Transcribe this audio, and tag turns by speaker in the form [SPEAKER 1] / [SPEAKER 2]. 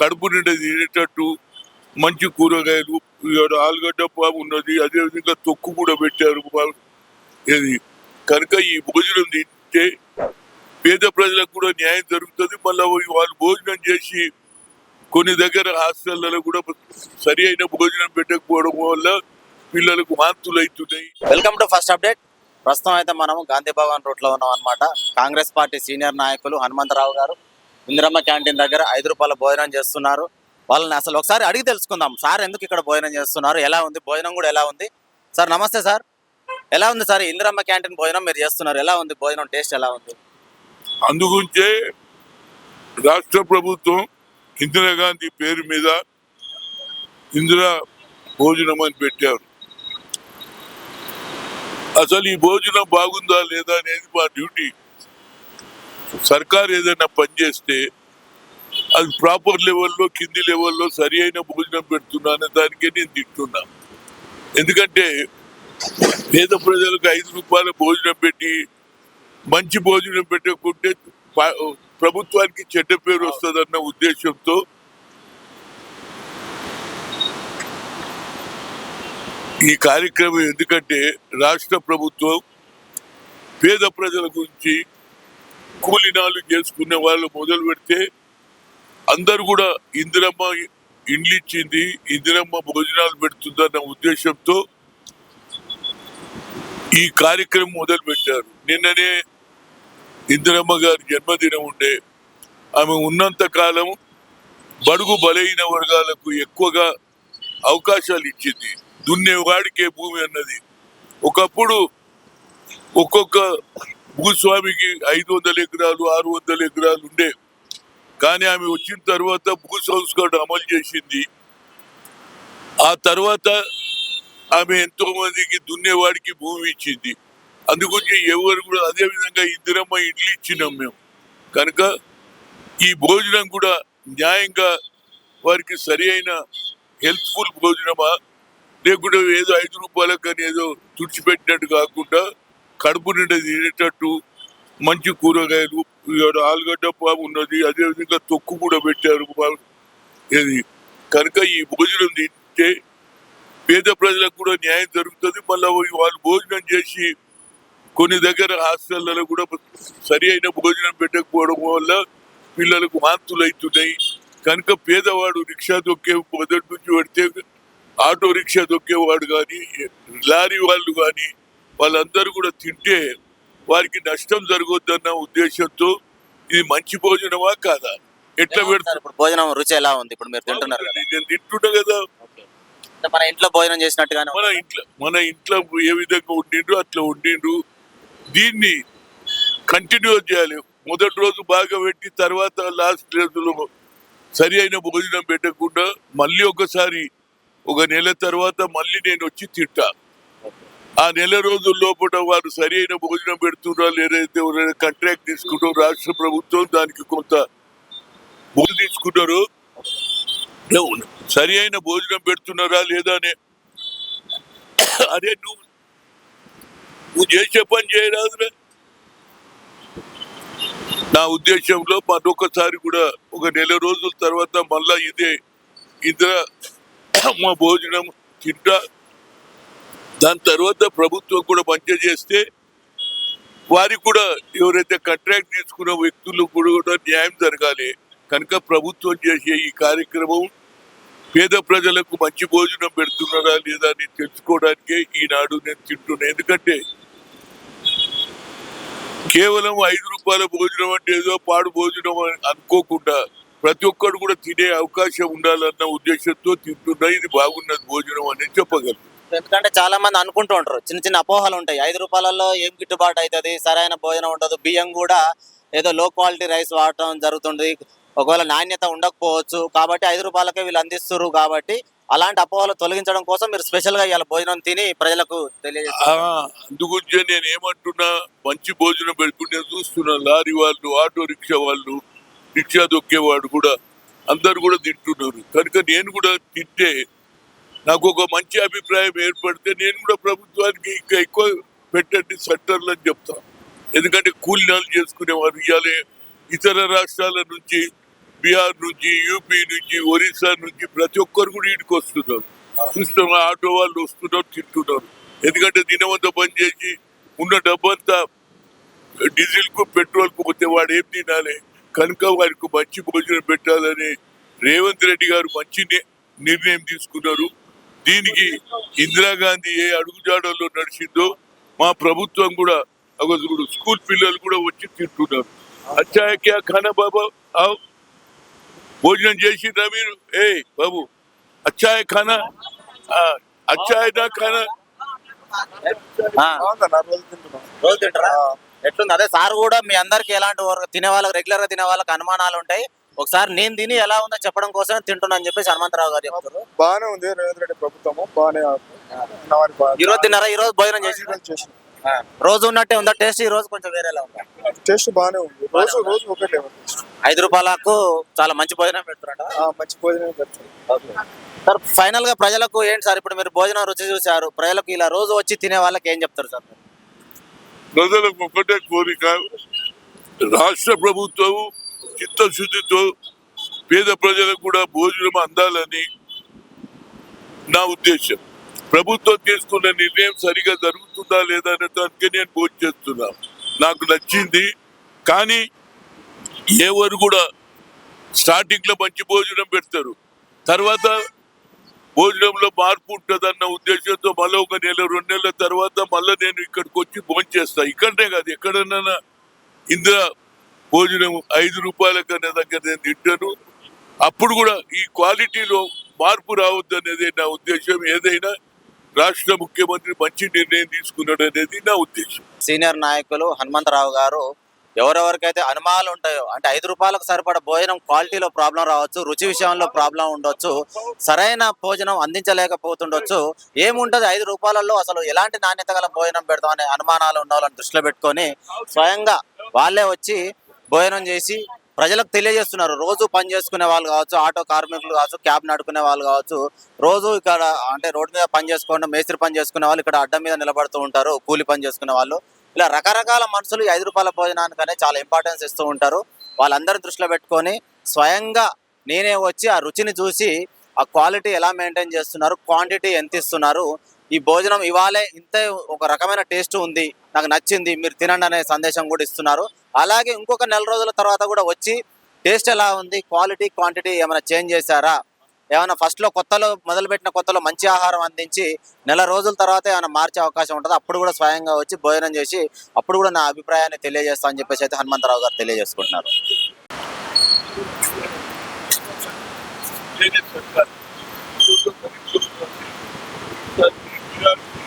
[SPEAKER 1] కడుపు నిండా తినేటట్టు మంచి కూరగాయలు ఆలుగడ్డ పాము ఉన్నది అదేవిధంగా తొక్కు కూడా పెట్టారు. ఇది కనుక ఈ భోజనం తింటే పేద ప్రజలకు కూడా న్యాయం జరుగుతుంది. మళ్ళీ వాళ్ళు భోజనం చేసి కొన్ని దగ్గర హాస్టళ్ళలో కూడా సరి అయిన భోజనం పెట్టకపోవడం వల్ల పిల్లలకు వాంతులు అవుతున్నాయి
[SPEAKER 2] వెల్కమ్ టు ఫస్ట్ అప్డేట్. ప్రస్తుతం అయితే మనం గాంధీ భవన్ రోడ్లో ఉన్నాం అనమాట కాంగ్రెస్ పార్టీ సీనియర్ నాయకులు హనుమంతరావు గారు ఇందిరమ్మ క్యాంటీన్ దగ్గర ఐదు రూపాయల భోజనం చేస్తున్నారు. వాళ్ళని అసలు ఒకసారి అడిగి తెలుసుకుందాం. సార్ ఎందుకు ఇక్కడ భోజనం చేస్తున్నారు? ఎలా ఉంది? భోజనం కూడా ఎలా ఉంది? సార్ నమస్తే సార్. ఎలా ఉంది సార్ ఇందిరమ్మ క్యాంటీన్ భోజనం? మీరు చేస్తున్నారు. ఎలా ఉంది? భోజనం టేస్ట్ ఎలా ఉంది?
[SPEAKER 1] అందుగుంచే రాష్ట్ర ప్రభుత్వం ఇందిరాగాంధీ పేరు మీద ఇందిరా భోజనం అని పెట్టారు. అసలు ఈ భోజనం బాగుందా లేదా అనేది మా డ్యూటీ. సర్కార్ ఏదైనా పని చేస్తే అది ప్రాపర్ లెవెల్లో కింది లెవెల్లో సరి అయిన భోజనం పెడుతున్నాను దానికే నేను తింటున్నా. ఎందుకంటే పేద ప్రజలకు ఐదు రూపాయల భోజనం పెట్టి మంచి భోజనం పెట్టకుంటే ప- ప్రభుత్వానికి చెడ్డ పేరు వస్తుందన్న ఉద్దేశంతో ఈ కార్యక్రమం ఎందుకంటే రాష్ట్ర ప్రభుత్వం పేద ప్రజల గురించి కూలినాలు చేసుకునే వాళ్ళు మొదలు పెడితే అందరు కూడా ఇందిరమ్మ ఇండ్లు ఇచ్చింది ఇందిరమ్మ భోజనాలు పెడుతుందన్న ఉద్దేశంతో ఈ కార్యక్రమం మొదలు పెట్టారు. నిన్ననే ఇందిరమ్మ గారి జన్మదినం ఉండే ఆమె ఉన్నంత కాలం బడుగు బలైన వర్గాలకు ఎక్కువగా అవకాశాలు ఇచ్చింది. దున్నేవాడికే భూమి అన్నది. ఒకప్పుడు ఒక్కొక్క భూస్వామికి ఐదు వందల ఎకరాలు ఆరు వందల ఎకరాలు ఉండే. కానీ ఆమె వచ్చిన తర్వాత భూ సంస్కరణ అమలు చేసింది. ఆ తర్వాత ఆమె ఎంతో మందికి దున్నేవాడికి భూమి ఇచ్చింది. అందుకొచ్చి ఎవరు కూడా అదే విధంగా ఇందిరమ్మ ఇడ్లు ఇచ్చినాం మేము. కనుక ఈ భోజనం కూడా న్యాయంగా వారికి సరి అయిన హెల్త్ఫుల్ భోజనమా? లేకుంటే ఏదో ఐదు రూపాయలకు కానీ ఏదో తుడిచిపెట్టినట్టు కాకుండా కడుపు నిండా తినేటట్టు మంచి కూరగాయలు ఆలుగడ్డ పాము ఉన్నది అదేవిధంగా తొక్కు కూడా పెట్టారు ఇది కనుక ఈ భోజనం తింటే పేద ప్రజలకు కూడా న్యాయం జరుగుతుంది. మళ్ళీ వాళ్ళు భోజనం చేసి కొన్ని దగ్గర హాస్టళ్ళలో కూడా సరి అయిన భోజనం పెట్టకపోవడం వల్ల పిల్లలకు వాంతులు అవుతున్నాయి. కనుక పేదవాడు రిక్షా దొక్కే మొదటి నుంచి పెడితే ఆటో రిక్షా దొక్కేవాడు కానీ లారీ వాళ్ళు కానీ వాళ్ళందరూ కూడా తింటే వారికి నష్టం జరగొద్దన్న ఉద్దేశంతో ఇది మంచి భోజనమా కాదా? ఎట్లా పెడుతుంది
[SPEAKER 2] ఇప్పుడు భోజనం రుచి ఎలా ఉంది? ఇప్పుడు మీరు తింటున్నారు
[SPEAKER 1] నేను తింటున్నా కదా.
[SPEAKER 2] మన ఇంట్లో భోజనం చేసినట్టుగానే
[SPEAKER 1] మన ఇంట్లో మన ఇంట్లో ఏ విధంగా ఉండిండ్రు అట్లా ఉండిండ్రు. దీన్ని కంటిన్యూ చేయాలి. మొదటి రోజు బాగా పెట్టి తర్వాత లాస్ట్ రోజులో సరి అయిన భోజనం పెట్టకుండా మళ్ళీ ఒకసారి ఒక నెల తర్వాత మళ్ళీ నేను వచ్చి తింటా. ఆ నెల రోజుల లోపల వారు సరి అయిన భోజనం పెడుతున్నారు లేదైతే ఎవరైనా కాంట్రాక్ట్ తీసుకుంటారో రాష్ట్ర ప్రభుత్వం దానికి కొంత భూమి తీసుకున్నారు సరి అయిన భోజనం పెడుతున్నారా లేదా అనే. అదే నువ్వు నువ్వు చేసే పని చేయరాదురా. నా ఉద్దేశంలో మరొకసారి కూడా ఒక నెల రోజుల తర్వాత మళ్ళా ఇదే ఇద్దర మా భోజనం తింటా. దాని తర్వాత ప్రభుత్వం కూడా మంచి చేస్తే వారికి కూడా ఎవరైతే కాంట్రాక్ట్ తీసుకున్న వ్యక్తులు కూడా న్యాయం జరగాలి. కనుక ప్రభుత్వం చేసే ఈ కార్యక్రమం పేద ప్రజలకు మంచి భోజనం పెడుతున్నారా లేదా అని తెలుసుకోవడానికే ఈనాడు నేను తింటున్నాను ఎందుకంటే కేవలం ఐదు రూపాయల భోజనం అంటే ఏదో పాడు భోజనం అని అనుకోకుండా ప్రతి ఒక్కరు కూడా తినే అవకాశం ఉండాలన్న ఉద్దేశంతో తింటున్నా. ఇది బాగున్నది భోజనం అని చెప్పగలను.
[SPEAKER 2] ఎందుకంటే చాలా మంది అనుకుంటూ ఉంటారు. చిన్న చిన్న అపోహలు ఉంటాయి. ఐదు రూపాయలలో ఏం గిట్టుబాటు అవుతుంది సరైన భోజనం ఉండదు. బియ్యం కూడా ఏదో లో క్వాలిటీ రైస్ వాడటం జరుగుతుంది. ఒకవేళ నాణ్యత ఉండకపోవచ్చు. కాబట్టి ఐదు రూపాయలకే వీళ్ళు అందిస్తున్నారు కాబట్టి అలాంటి అపోహలు తొలగించడం కోసం మీరు స్పెషల్గా ఇవాళ భోజనం తిని ప్రజలకు తెలియజేస్తారు
[SPEAKER 1] నేను ఏమంటున్నా మంచి భోజనం పెట్టుకుంటే చూస్తున్నా లారీ వాళ్ళు ఆటో రిక్షా వాళ్ళు రిక్షా దొక్కేవాడు కూడా అందరు కూడా తింటున్నారు. కనుక నేను కూడా తింటే నాకు ఒక మంచి అభిప్రాయం ఏర్పడితే నేను కూడా ప్రభుత్వానికి ఇంకా ఎక్కువ పెట్టండి సెంటర్లు అని చెప్తాను ఎందుకంటే కూలినాలు చేసుకునేవారు ఇవాళ ఇతర రాష్ట్రాల నుంచి బీహార్ నుంచి యూపీ నుంచి ఒరిస్సా నుంచి ప్రతి ఒక్కరు కూడా ఇటుకు వస్తున్నారు. చూస్తున్నాం ఆటో వాళ్ళు వస్తున్నారు తింటున్నారు. ఎందుకంటే దినవంతా బంద్ చేసి ఉన్న డబ్బంతా డీజిల్కు పెట్రోల్కు పెట్రోల్ పోతే వాడు ఏం తినాలి. కనుక వారికి మంచి భోజనం పెట్టాలని రేవంత్ రెడ్డి గారు మంచి నిర్ణయం తీసుకున్నారు. దీనికి ఇందిరాగాంధీ ఏ అడుగుజాడల్లో నడిచిందో మా ప్రభుత్వం కూడా ఒక స్కూల్ పిల్లలు కూడా వచ్చి తింటున్నారు. అచ్చా హై ఖానా బాబా భోజనం చేసిండ్రా మీరు? ఏ బాబు అచ్చాయ హై ఖానా? ఆ, ఖానా
[SPEAKER 2] ఎట్లుంది? అదే సార్ కూడా మీ అందరికి ఎలాంటి వర్క్ తినే వాళ్ళకి రెగ్యులర్గా తినే వాళ్ళకి అనుమానాలు ఉంటాయి ఒకసారి నేను తిని ఎలా ఉందో చెప్పడం కోసం తింటున్నా అని చెప్పేసి హనుమంతరావు గారు చెప్తారు.
[SPEAKER 3] బాగానే ఉంది రేవంత్ రెడ్డి ప్రభుత్వము బాగానే
[SPEAKER 2] ఈ రోజు తిన్నారా? ఈ రోజు భోజనం చేసి రోజు ఉన్నట్టే ఉందా? టేస్ట్ ఈ రోజు కొంచెం వేరేలా ఉందా?
[SPEAKER 3] టేస్ట్ బాగానే ఉంది. రోజు రోజు ఒకటే
[SPEAKER 2] ఐదు రూపాయలకు చాలా మంచి భోజనం పెడుతున్నారా
[SPEAKER 3] మంచి భోజనం పెడతారు
[SPEAKER 2] సార్ ఫైనల్గా ప్రజలకు ఏంటి సార్? ఇప్పుడు మీరు భోజనం రుచి చూసారు ప్రజలకు ఇలా రోజు వచ్చి తినే వాళ్ళకి ఏం చెప్తారు సార్?
[SPEAKER 1] ప్రజలకు ఒకటే కోరిక రాష్ట్ర ప్రభుత్వం చిత్తశుద్ధితో పేద ప్రజలకు కూడా భోజనం అందాలని నా ఉద్దేశం. ప్రభుత్వం తీసుకున్న నిర్ణయం సరిగా జరుగుతుందా లేదా అనే దానికి నేను భోజనం చేస్తున్నా. నాకు నచ్చింది. కానీ ఎవరు కూడా స్టార్టింగ్లో మంచి భోజనం పెడతారు. తర్వాత భోజనంలో మార్పు ఉంటుందన్న ఉద్దేశంతో మళ్ళీ ఒక నెల రెండు నెలల తర్వాత మళ్ళీ నేను ఇక్కడికి వచ్చి భోజనం చేస్తాను ఇక్కడనే కాదు ఎక్కడన్నా ఇందిరా భోజనం ఐదు రూపాయల కన్నా దగ్గర నేను తింటాను. అప్పుడు కూడా ఈ క్వాలిటీలో మార్పు రావద్దు అనేది నా ఉద్దేశం. ఏదైనా రాష్ట్ర ముఖ్యమంత్రి మంచి నిర్ణయం తీసుకున్నాడు అనేది నా ఉద్దేశం.
[SPEAKER 2] సీనియర్ నాయకులు హనుమంతరావు గారు ఎవరెవరికైతే అనుమానాలు ఉంటాయో అంటే ఐదు రూపాయలకు సరిపడ భోజనం క్వాలిటీలో ప్రాబ్లం రావచ్చు రుచి విషయంలో ప్రాబ్లం ఉండొచ్చు సరైన భోజనం అందించలేకపోతుండొచ్చు ఏముంటది ఐదు రూపాయలలో అసలు ఎలాంటి నాణ్యత గల భోజనం పెడతాం అనే అనుమానాలు ఉన్న వాళ్ళని దృష్టిలో పెట్టుకొని స్వయంగా వాళ్ళే వచ్చి భోజనం చేసి ప్రజలకు తెలియజేస్తున్నారు. రోజు పని చేసుకునే వాళ్ళు కావచ్చు ఆటో కార్మికులు కావచ్చు క్యాబ్ నడుపుకునే వాళ్ళు కావచ్చు రోజు ఇక్కడ అంటే రోడ్డు మీద పని చేసుకోండి మేస్త్రి పని చేసుకునే వాళ్ళు ఇక్కడ అడ్డం మీద నిలబడుతూ ఉంటారు కూలి పని చేసుకునే వాళ్ళు. ఇలా రకరకాల మనుషులు ఐదు రూపాయల భోజనానికనే చాలా ఇంపార్టెన్స్ ఇస్తూ ఉంటారు. వాళ్ళందరి దృష్టిలో పెట్టుకొని స్వయంగా నేనే వచ్చి ఆ రుచిని చూసి ఆ క్వాలిటీ ఎలా మెయింటైన్ చేస్తున్నారు క్వాంటిటీ ఎంత ఇస్తున్నారు ఈ భోజనం ఇవాళే ఇంతే ఒక రకమైన టేస్ట్ ఉంది నాకు నచ్చింది మీరు తినండి అనే సందేశం కూడా ఇస్తున్నారు. అలాగే ఇంకొక నెల రోజుల తర్వాత కూడా వచ్చి టేస్ట్ ఎలా ఉంది క్వాలిటీ క్వాంటిటీ ఏమైనా చేంజ్ చేశారా? ఏమైనా ఫస్ట్లో కొత్తలో మొదలుపెట్టిన కొత్తలో మంచి ఆహారం అందించి నెల రోజుల తర్వాత ఏమైనా మార్చే అవకాశం ఉంటుంది? అప్పుడు కూడా స్వయంగా వచ్చి భోజనం చేసి అప్పుడు కూడా నా అభిప్రాయాన్ని తెలియజేస్తా అని చెప్పేసి అయితే హనుమంతరావు గారు తెలియజేసుకుంటున్నారు.
[SPEAKER 1] Yep.